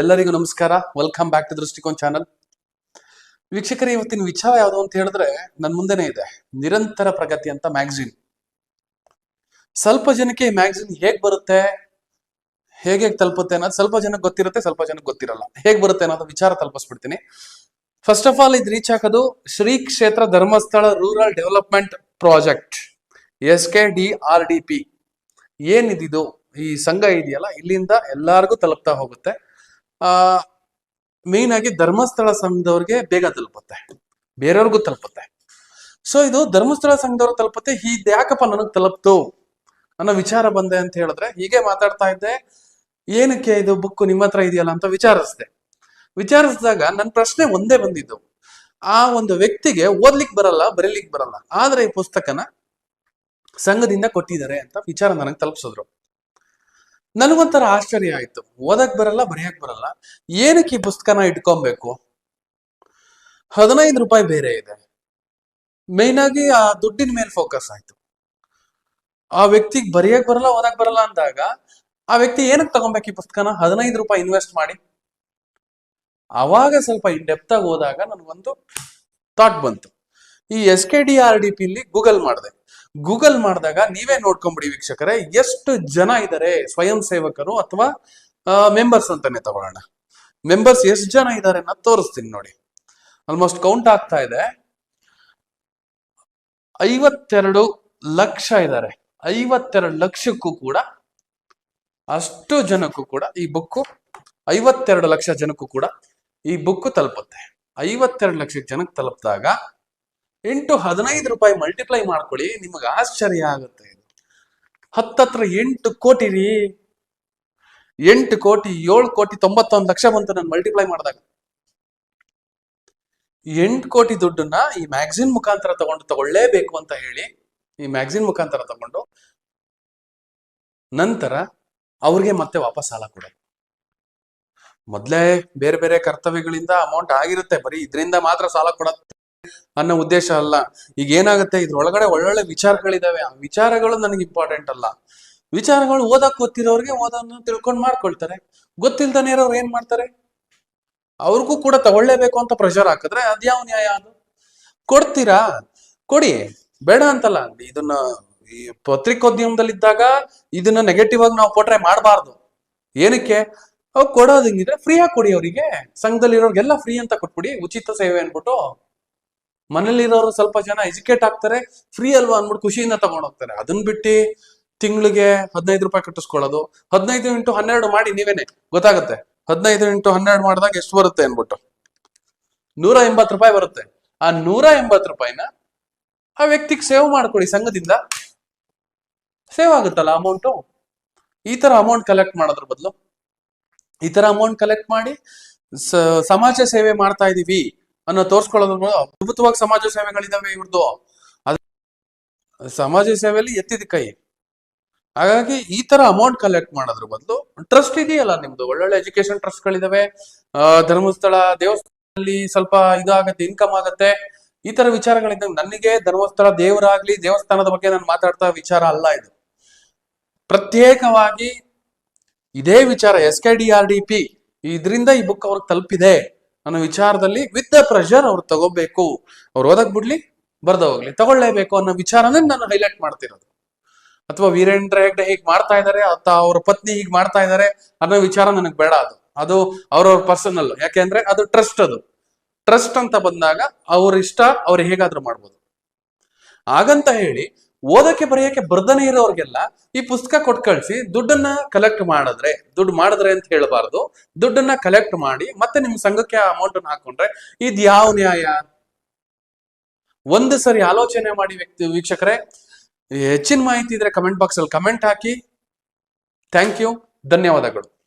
ಎಲ್ಲರಿಗೂ ನಮಸ್ಕಾರ. Welcome back to Drishtikon channel ವೀಕ್ಷಕರ, ಇವತ್ತಿನ ವಿಚಾರ ಯಾವುದು ಅಂತ ಹೇಳಿದ್ರೆ ನನ್ನ ಮುಂದೆನೆ ಇದೆ. ನಿರಂತರ ಪ್ರಗತಿ ಅಂತ ಮ್ಯಾಗಝಿನ್ ಸ್ವಲ್ಪ ಜನಕ್ಕೆ ಈ ಮ್ಯಾಗಝಿನ್ ಹೇಗ್ ಬರುತ್ತೆ, ಹೇಗೆ ತಲುಪುತ್ತೆ ಅನ್ನೋದು ಸ್ವಲ್ಪ ಜನಕ್ಕೆ ಗೊತ್ತಿರುತ್ತೆ, ಸ್ವಲ್ಪ ಜನಕ್ಕೆ ಗೊತ್ತಿರಲ್ಲ. ಹೇಗ್ ಬರುತ್ತೆ ಅನ್ನೋದು ವಿಚಾರ ತಲುಪಿಸ್ಬಿಡ್ತೀನಿ. ಫಸ್ಟ್ ಆಫ್ ಆಲ್ ಇದು ರೀಚ್ ಹಾಕೋದು Shri Kshetra Dharmasthala rural development project S K D R D P ಏನಿದಿದು? ಈ ಸಂಘ ಇದೆಯಲ್ಲ, ಇಲ್ಲಿಂದ ಎಲ್ಲಾರ್ಗು ತಲುಪ್ತಾ ಹೋಗುತ್ತೆ. ಆ ಮೇನ್ ಆಗಿ ಧರ್ಮಸ್ಥಳ ಸಂಘದವ್ರಿಗೆ ಬೇಗ ತಲುಪುತ್ತೆ. ಬೇರೆಯವ್ರಿಗೂ ತಲುಪುತ್ತೆ. ಸೊ ಇದು ಧರ್ಮಸ್ಥಳ ಸಂಘದವ್ರು ತಲುಪುತ್ತೆ ಯಾಕಪ್ಪ ನನಗ್ ತಲುಪ್ತು? ಅನ್ನೋ ವಿಚಾರ ಬಂದೆ ಅಂತ ಹೇಳಿದ್ರೆ, ಹೀಗೆ ಮಾತಾಡ್ತಾ ಇದ್ದೆ, ಏನಕ್ಕೆ ಇದು ಬುಕ್ ನಿಮ್ಮ ಹತ್ರ ಇದೆಯಲ್ಲ? ಅಂತ ವಿಚಾರಿಸ್ದೆ. ವಿಚಾರಿಸಿದಾಗ ನನ್ನ ಪ್ರಶ್ನೆ ಒಂದೇ ಬಂದಿದ್ದು. ಆ ಒಂದು ವ್ಯಕ್ತಿಗೆ ಓದ್ಲಿಕ್ಕೆ ಬರಲ್ಲ ಬರೀಲಿಕ್ಕೆ ಬರಲ್ಲ, ಆದ್ರೆ ಈ ಪುಸ್ತಕನ ಸಂಘದಿಂದ ಕೊಟ್ಟಿದ್ದಾರೆ ಅಂತ ವಿಚಾರ ನನಗೆ ತಲುಪಿಸಿದ್ರು. ನನಗೊಂಥರ ಆಶ್ಚರ್ಯ ಆಯ್ತು. ಓದಕ್ ಬರಲ್ಲ, ಬರೆಯಕ್ ಬರಲ್ಲ. ಏನಕ್ಕೆ ಈ ಪುಸ್ತಕನ ಇಟ್ಕೊಬೇಕು? ಹದಿನೈದು ರೂಪಾಯಿ ಬೇರೆ ಇದೆ. ಮೇನ್ ಆಗಿ ಆ ದುಡ್ಡಿನ ಮೇಲೆ ಫೋಕಸ್ ಆಯ್ತು. ಆ ವ್ಯಕ್ತಿಗೆ ಬರೆಯಕ್ ಬರಲ್ಲ, ಓದಕ್ ಬರಲ್ಲ ಅಂದಾಗ ಆ ವ್ಯಕ್ತಿ ಏನಕ್ಕೆ ತಗೊಬೇಕು ಈ ಪುಸ್ತಕನ? ಹದಿನೈದು ರೂಪಾಯಿ ಇನ್ವೆಸ್ಟ್ ಮಾಡಿ. ಅವಾಗ ಸ್ವಲ್ಪ ಇನ್ ಡೆಪ್ತ್ ಆಗಿ ಹೋದಾಗ ನನಗೊಂದು ಥಾಟ್ ಬಂತು. ಈ S K D R D P ಇಲ್ಲಿ ಗೂಗಲ್ ಮಾಡಿದೆ. ಗೂಗಲ್ ಮಾಡಿದಾಗ ನೀವೇ ನೋಡ್ಕೊಂಬಿಡಿ ವೀಕ್ಷಕರೇ, ಎಷ್ಟು ಜನ ಇದ್ದಾರೆ ಸ್ವಯಂ ಸೇವಕರು ಅಥವಾ ಮೆಂಬರ್ಸ್ ಅಂತಾನೆ ತಗೊಳ್ಳೋಣ. ಮೆಂಬರ್ಸ್ ಎಷ್ಟು ಜನ ಇದ್ದಾರೆ ಅಂತ ತೋರಿಸ್ತೀನಿ ನೋಡಿ. ಆಲ್ಮೋಸ್ಟ್ ಕೌಂಟ್ ಆಗ್ತಾ ಇದೆ. ಐವತ್ತೆರಡು ಲಕ್ಷ ಇದ್ದಾರೆ ಐವತ್ತೆರಡು ಲಕ್ಷಕ್ಕೂ ಕೂಡ, ಅಷ್ಟು ಜನಕ್ಕೂ ಕೂಡ ಈ ಬುಕ್ಕು, ಐವತ್ತೆರಡು ಲಕ್ಷ ಜನಕ್ಕೂ ಕೂಡ ಈ ಬುಕ್ಕು ತಲುಪುತ್ತೆ. ಐವತ್ತೆರಡು ಲಕ್ಷ ಜನಕ್ಕೆ ತಲುಪಿದಾಗ ಇಂಟು ಹದಿನೈದು ರೂಪಾಯಿ ಮಲ್ಟಿಪ್ಲೈ ಮಾಡ್ಕೊಳ್ಳಿ, ನಿಮಗೆ ಆಶ್ಚರ್ಯ ಆಗುತ್ತೆ ಹತ್ತತ್ರ ಎಂಟು ಕೋಟಿ ರೀ. ಎಂಟು ಕೋಟಿ, ಏಳು ಕೋಟಿ, ತೊಂಬತ್ತೊಂದು ಲಕ್ಷ ಬಂತು ನಾನು ಮಲ್ಟಿಪ್ಲೈ ಮಾಡಿದಾಗ. ಎಂಟು ಕೋಟಿ ದುಡ್ಡನ್ನ ಈ ಮ್ಯಾಗ್ಝಿನ್ ಮುಖಾಂತರ ತಗೊಂಡು ತಗೊಳ್ಳೇಬೇಕು ಅಂತ ಹೇಳಿ, ಈ ಮ್ಯಾಗ್ಝಿನ್ ಮುಖಾಂತರ ತಗೊಂಡು ನಂತರ ಅವ್ರಿಗೆ ಮತ್ತೆ ವಾಪಸ್ ಸಾಲ ಕೊಡೋದು. ಮೊದ್ಲೇ ಬೇರೆ ಬೇರೆ ಕರ್ತವ್ಯಗಳಿಂದ ಅಮೌಂಟ್ ಆಗಿರುತ್ತೆ, ಬರೀ ಇದರಿಂದ ಮಾತ್ರ ಸಾಲ ಕೊಡತ್ತೆ ಅನ್ನೋ ಉದ್ದೇಶ ಅಲ್ಲ. ಈಗ ಏನಾಗುತ್ತೆ? ಇದ್ರೊಳಗಡೆ ಒಳ್ಳೊಳ್ಳೆ ವಿಚಾರಗಳಿದಾವೆ. ಆ ವಿಚಾರಗಳು ನನಗೆ ಇಂಪಾರ್ಟೆಂಟ್ ಅಲ್ಲ. ವಿಚಾರಗಳು ಓದಕ್ ಗೊತ್ತಿರೋರಿಗೆ ಓದೋದನ್ನ ತಿಳ್ಕೊಂಡ್ ಮಾಡ್ಕೊಳ್ತಾರೆ. ಗೊತ್ತಿಲ್ದಾನೆ ಇರೋರು ಏನ್ ಮಾಡ್ತಾರೆ? ಅವ್ರಿಗೂ ಕೂಡ ತಗೊಳ್ಳೇಬೇಕು ಅಂತ ಪ್ರೆಷರ್ ಹಾಕಿದ್ರೆ ಅದ್ಯಾವ ನ್ಯಾಯ ಅದು? ಕೊಡ್ತೀರಾ? ಕೊಡಿ. ಬೇಡ ಅಂತಲ್ಲ. ಇದನ್ನ ಈ ಪತ್ರಿಕೋದ್ಯಮದಲ್ಲಿ ಇದ್ದಾಗ ಇದನ್ನ ನೆಗೆಟಿವ್ ಆಗಿ ನಾವು ಕೊಟ್ರೆ ಮಾಡಬಾರ್ದು. ಏನಕ್ಕೆ? ಅವ್ ಕೊಡೋದಂಗಿದ್ರೆ ಫ್ರೀ ಆಗಿ ಕೊಡಿ ಅವರಿಗೆ. ಸಂಘದಲ್ಲಿರೋರ್ಗೆಲ್ಲ ಫ್ರೀ ಅಂತ ಕೊಟ್ಬಿಡಿ. ಉಚಿತ ಸೇವೆ ಅನ್ಬಿಟ್ಟು ಮನೇಲಿರೋರು ಸ್ವಲ್ಪ ಜನ ಎಜುಕೇಟ್ ಆಗ್ತಾರೆ ಫ್ರೀ ಅಲ್ವಾ ಅಂದ್ಬಿಟ್ಟು ಖುಷಿಯಿಂದ ತಗೊಂಡ್ ಹೋಗ್ತಾರೆ. ಅದನ್ನ ಬಿಟ್ಟು ತಿಂಗಳಿಗೆ ಹದಿನೈದು ರೂಪಾಯಿ ಕಟ್ಟಿಸ್ಕೊಳ್ಳೋದು. ಹದಿನೈದು ಇಂಟು ಹನ್ನೆರಡು ಮಾಡಿ ನೀವೇನೆ, ಗೊತ್ತಾಗುತ್ತೆ? ಹದಿನೈದು ಇಂಟು ಹನ್ನೆರಡು ಮಾಡಿದಾಗ ಎಷ್ಟು ಬರುತ್ತೆ ಅನ್ಬಿಟ್ಟು ನೂರ ಎಂಬತ್ತು ರೂಪಾಯಿ ಬರುತ್ತೆ. ಆ ನೂರ ಎಂಬತ್ತು ರೂಪಾಯಿನ ಆ ವ್ಯಕ್ತಿಗೆ ಸೇವ್ ಮಾಡ್ಕೊಡಿ ಸಂಘದಿಂದ. ಸೇವ್ ಆಗುತ್ತಲ್ಲ ಅಮೌಂಟು ಈ ತರ ಅಮೌಂಟ್ ಕಲೆಕ್ಟ್ ಮಾಡೋದ್ರ ಬದಲು. ಈ ತರ ಅಮೌಂಟ್ ಕಲೆಕ್ಟ್ ಮಾಡಿ ಸಮಾಜ ಸೇವೆ ಮಾಡ್ತಾ ಇದೀವಿ. ಅನ್ನೋ ತೋರ್ಸ್ಕೊಳ್ಳೋದ್ರ ಅದ್ಭುತವಾಗಿ ಸಮಾಜ ಸೇವೆಗಳಿದಾವೆ ಇವ್ರದ್ದು ಅದ ಸಮಾಜ ಸೇವೆಯಲ್ಲಿ ಎತ್ತಿದ ಕೈ. ಹಾಗಾಗಿ ಈ ತರ ಅಮೌಂಟ್ ಕಲೆಕ್ಟ್ ಮಾಡೋದ್ರ ಬದಲು ಟ್ರಸ್ಟ್ ಇದೆಯಲ್ಲ ನಿಮ್ದು. ಒಳ್ಳೊಳ್ಳೆ ಎಜುಕೇಶನ್ ಟ್ರಸ್ಟ್ ಗಳಿದಾವೆ. ಧರ್ಮಸ್ಥಳ, ದೇವಸ್ಥಾನದಲ್ಲಿ ಸ್ವಲ್ಪ ಇದಾಗತ್ತೆ ಇನ್ಕಮ್ ಆಗತ್ತೆ. ಈ ತರ ವಿಚಾರಗಳಿದ್ದಾಗ ನನಗೆ ಧರ್ಮಸ್ಥಳ ದೇವರಾಗ್ಲಿ, ದೇವಸ್ಥಾನದ ಬಗ್ಗೆ ನಾನು ಮಾತಾಡ್ತಾ ವಿಚಾರ ಅಲ್ಲ ಇದು. ಪ್ರತ್ಯೇಕವಾಗಿ ಇದೇ ವಿಚಾರ S K D R D P ಇದರಿಂದ ಈ ಬುಕ್ ಅವ್ರಿಗೆ ತಲುಪಿದೆ. ಅನ್ನೋ ವಿಚಾರದಲ್ಲಿ ವಿತ್ ದ ಪ್ರೆಷರ್ ಅವ್ರು ತಗೋಬೇಕು. ಅವ್ರು ಓದಕ್ ಬಿಡ್ಲಿ, ಬರ್ದ ಹೋಗ್ಲಿ. ತಗೊಳ್ಳೇಬೇಕು ಅನ್ನೋ ವಿಚಾರನೇ ನಾನು ಹೈಲೈಟ್ ಮಾಡ್ತಿರೋದು. ಅಥವಾ ವೀರೇಂದ್ರ ಹೆಗ್ಡೆ ಹೀಗ್ ಮಾಡ್ತಾ ಇದಾರೆ, ಅಥವಾ ಅವ್ರ ಪತ್ನಿ ಹೀಗ್ ಮಾಡ್ತಾ ಇದಾರೆ ಅನ್ನೋ ವಿಚಾರ ನನಗೆ ಬೇಡ ಅದು. ಅದು ಅವ್ರವ್ರ ಪರ್ಸನಲ್ ಯಾಕೆಂದ್ರೆ ಅದು ಟ್ರಸ್ಟ್ ಅದು. ಟ್ರಸ್ಟ್ ಅಂತ ಬಂದಾಗ ಅವ್ರ ಇಷ್ಟ, ಅವ್ರು ಹೇಗಾದ್ರೂ ಮಾಡ್ಬೋದು. ಹಾಗಂತ ಹೇಳಿ ಓದಕ್ಕೆ ಬರೆಯಕ್ಕೆ ಬರ್ದನೆ ಇರೋರ್ಗೆಲ್ಲ ಈ ಪುಸ್ತಕ ಕೊಟ್ಟು ಕಳ್ಸಿ ದುಡ್ಡನ್ನ ಕಲೆಕ್ಟ್ ಮಾಡಿದ್ರೆ, ದುಡ್ಡು ಮಾಡಿದ್ರೆ ಅಂತ ಹೇಳಬಾರ್ದು. ದುಡ್ಡನ್ನ ಕಲೆಕ್ಟ್ ಮಾಡಿ ಮತ್ತೆ ನಿಮ್ ಸಂಘಕ್ಕೆ ಅಮೌಂಟ್ ಅನ್ನ ಹಾಕೊಂಡ್ರೆ ಇದ್ ಯಾವ ನ್ಯಾಯ? ಒಂದು ಸರಿ ಆಲೋಚನೆ ಮಾಡಿ ವ್ಯಕ್ತಿ, ವೀಕ್ಷಕರೇ, ಹೆಚ್ಚಿನ ಮಾಹಿತಿ ಇದ್ರೆ ಕಮೆಂಟ್ ಬಾಕ್ಸ್ ಅಲ್ಲಿ ಕಮೆಂಟ್ ಹಾಕಿ. ಥ್ಯಾಂಕ್ ಯು ಧನ್ಯವಾದಗಳು.